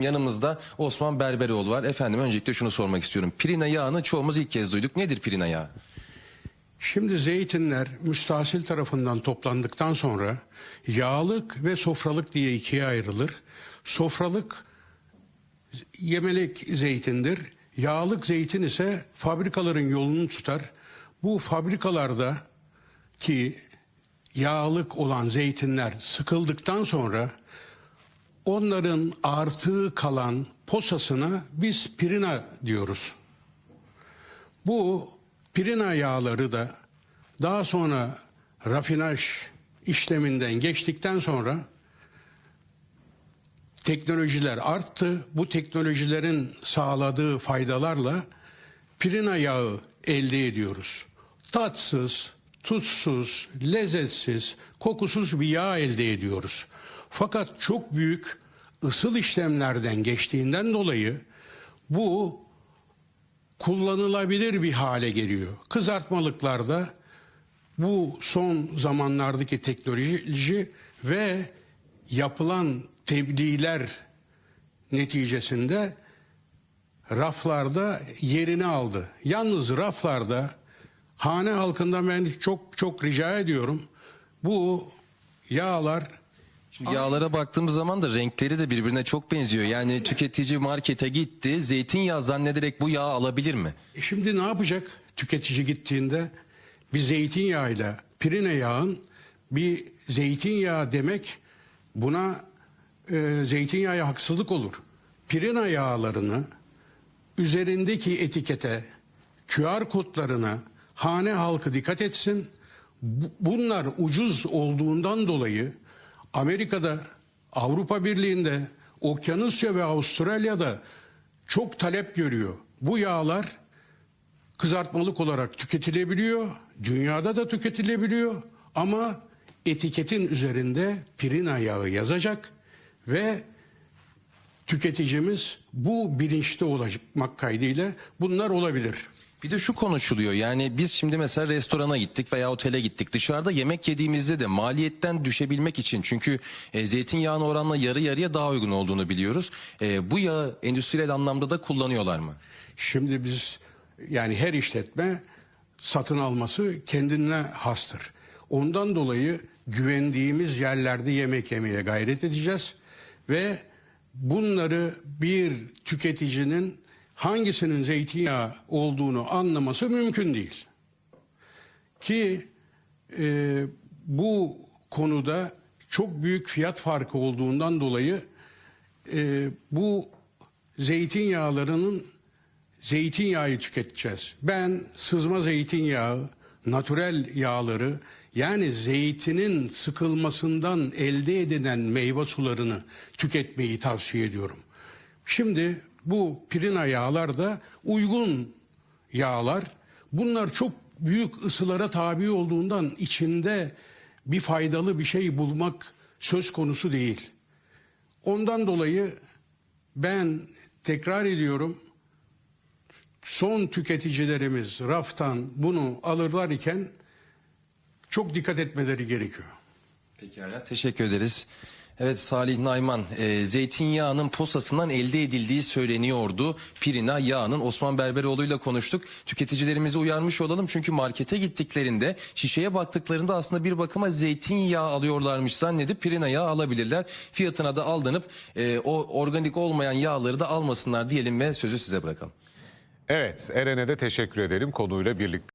Yanımızda Osman Berberoğlu var. Efendim öncelikle şunu sormak istiyorum. Pirina yağını çoğumuz ilk kez duyduk. Nedir pirina yağı? Şimdi zeytinler müstahsil tarafından toplandıktan sonra yağlık ve sofralık diye ikiye ayrılır. Sofralık yemelik zeytindir. Yağlık zeytin ise fabrikaların yolunu tutar. Bu fabrikalarda ki yağlık olan zeytinler sıkıldıktan sonra onların artığı kalan posasına biz pirina diyoruz. Bu pirina yağları da daha sonra rafinaj işleminden geçtikten sonra teknolojiler arttı. Bu teknolojilerin sağladığı faydalarla pirina yağı elde ediyoruz. Tatsız, tuzsuz, lezzetsiz, kokusuz bir yağ elde ediyoruz. Fakat çok büyük ısıl işlemlerden geçtiğinden dolayı bu kullanılabilir bir hale geliyor. Kızartmalıklarda bu son zamanlardaki teknoloji ve yapılan tebliğler neticesinde raflarda yerini aldı. Yalnız raflarda hane halkından ben çok çok rica ediyorum. Bu yağlar Şimdi yağlara baktığımız zaman da renkleri de birbirine çok benziyor. Yani tüketici markete gitti, zeytinyağı zannederek bu yağı alabilir mi? E şimdi ne yapacak tüketici gittiğinde? Bir zeytinyağıyla pirine yağın bir zeytinyağı demek buna e, zeytinyağı haksızlık olur. Pirina yağlarını üzerindeki etikete, QR kodlarına hane halkı dikkat etsin. Bu- Bunlar ucuz olduğundan dolayı Amerika'da, Avrupa Birliği'nde, Okyanusya ve Avustralya'da çok talep görüyor. Bu yağlar kızartmalık olarak tüketilebiliyor. Dünyada da tüketilebiliyor ama etiketin üzerinde pirina yağı yazacak ve tüketicimiz bu bilinçte olmak kaydıyla bunlar olabilir. Bir de şu konuşuluyor yani biz şimdi mesela restorana gittik veya otele gittik dışarıda yemek yediğimizde de maliyetten düşebilmek için çünkü e, zeytinyağına oranla yarı yarıya daha uygun olduğunu biliyoruz. E, bu yağı endüstriyel anlamda da kullanıyorlar mı? Şimdi biz yani her işletme satın alması kendine hastır. Ondan dolayı güvendiğimiz yerlerde yemek yemeye gayret edeceğiz ve bunları bir tüketicinin hangisinin zeytinyağı olduğunu anlaması mümkün değil. Ki e, bu konuda çok büyük fiyat farkı olduğundan dolayı e, bu zeytinyağlarının zeytinyağı tüketeceğiz. Ben sızma zeytinyağı, natürel yağları yani zeytinin sıkılmasından elde edilen meyve sularını tüketmeyi tavsiye ediyorum. Şimdi bu pirina yağlar da uygun yağlar. Bunlar çok büyük ısılara tabi olduğundan içinde bir faydalı bir şey bulmak söz konusu değil. Ondan dolayı ben tekrar ediyorum son tüketicilerimiz raftan bunu alırlar iken çok dikkat etmeleri gerekiyor. Pekala teşekkür ederiz. Evet Salih Nayman e, zeytinyağının posasından elde edildiği söyleniyordu. Pirina yağının Osman Berberoğlu ile konuştuk. Tüketicilerimizi uyarmış olalım çünkü markete gittiklerinde şişeye baktıklarında aslında bir bakıma zeytinyağı alıyorlarmış zannedip pirina yağı alabilirler. Fiyatına da aldanıp e, o organik olmayan yağları da almasınlar diyelim ve sözü size bırakalım. Evet, Eren'e de teşekkür edelim konuyla birlikte.